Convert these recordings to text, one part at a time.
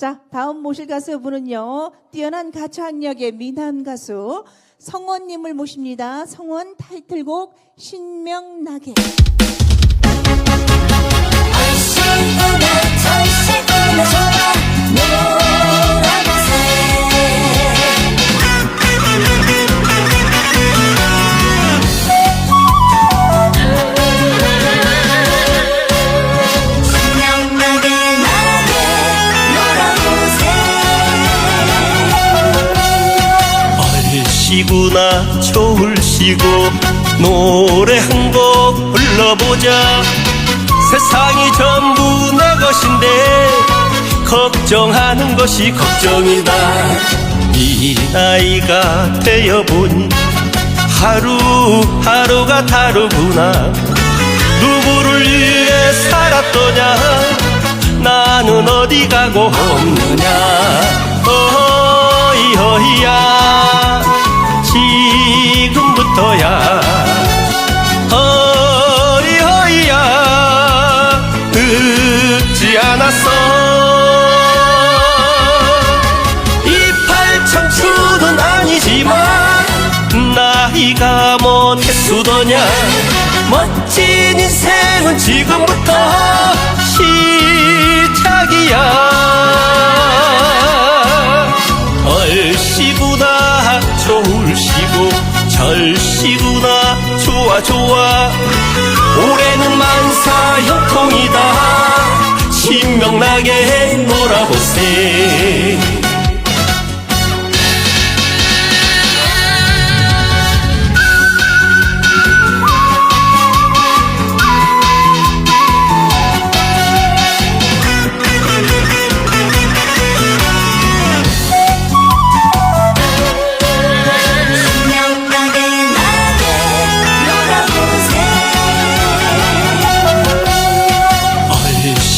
자, 다음 모실 가수분은요, 뛰어난 가창력의 미남 가수 성원님을 모십니다. 성원 타이틀곡 신명나게. 놀아보세 얼씨구나 좋을시고 노래 한 곡 불러보자. 세상이 전부 내 것인데 걱정하는 것이 걱정이다. 이 나이가 되어보니 하루하루가 다르구나. 누구를 위해 살았더냐? 나는 어디 가고 없느냐? 어이 어이야 지금부터야 어이 어이야 늦지 않았어. 이팔 청춘은 아니지만 나이가 못했수더냐. 멋진 인생은 지금부터 시작이야 절씨구나. 좋아 좋아. 올해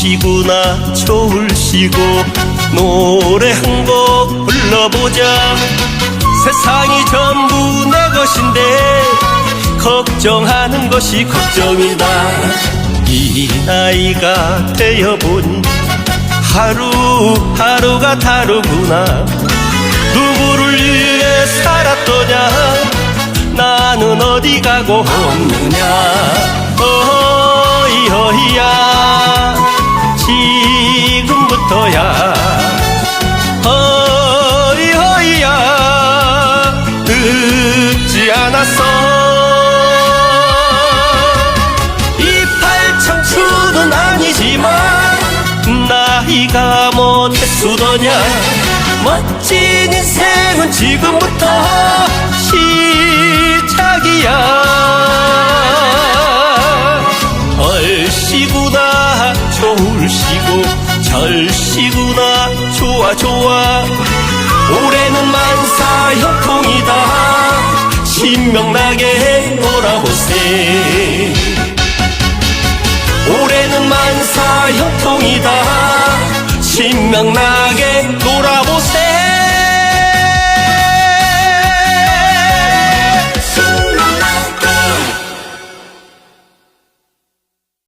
얼씨구나 좋을시고 노래 한 곡 불러보자. 세상이 전부 내 것인데 걱정하는 것이 걱정이다. 이 나이가 되어보니 하루하루가 다르구나. 누구를 위해 살았더냐? 나는 어디 가고 없느냐? 어이 어이야 지금부터야 어이야 늦지 않았어. 이팔 청춘은 아니지만 나이가 못했수더냐. 멋진 인생은 지금부터 시 좋을시고 절씨구나. 좋아 좋아. 올해는 만사 형통이다. 신명나게 놀아보세. 올해는 만사 형통이다. 신명나게